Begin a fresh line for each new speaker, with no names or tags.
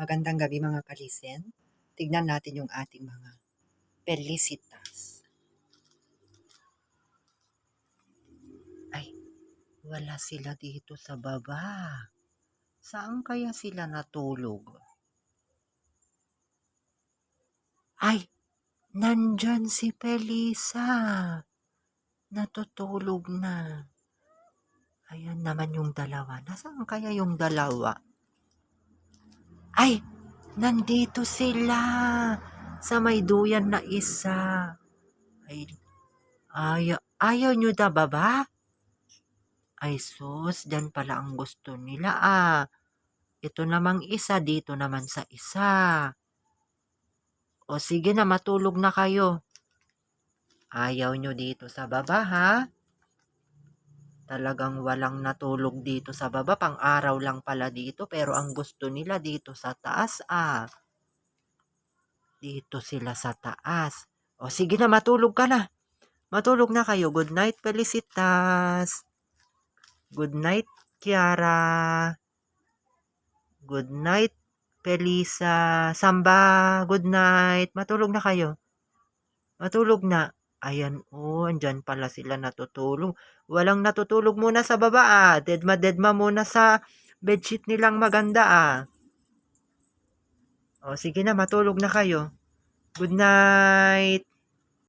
Magandang gabi mga kalisen. Tignan natin yung ating mga felicitas. Ay, wala sila dito sa baba. Saan kaya sila natulog? Ay, nandyan si Felisa. Natutulog na. Ayan naman yung dalawa. Nasaan kaya yung dalawa? Ay, nandito sila. Sa may duyan na isa. Ay, ayaw, ayaw nyo da baba? Ay sus, dyan pala ang gusto nila ah. Ito namang isa, dito naman sa isa. O sige na, matulog na kayo. Ayaw nyo dito sa baba ha? Talagang walang natulog dito sa baba. Pang araw lang pala dito. Pero ang gusto nila dito sa taas ah. Dito sila sa taas. O sige na, matulog ka na. Matulog na kayo. Good night, Felicitas. Good night, Kiara. Good night, Felisa. Samba, good night. Matulog na kayo. Matulog na. Ayan, oh, andyan pala sila natutulog. Walang natutulog muna sa baba, ah. Dedma-dedma muna sa bedsheet nilang maganda, ah. O, sige na, matulog na kayo. Good night.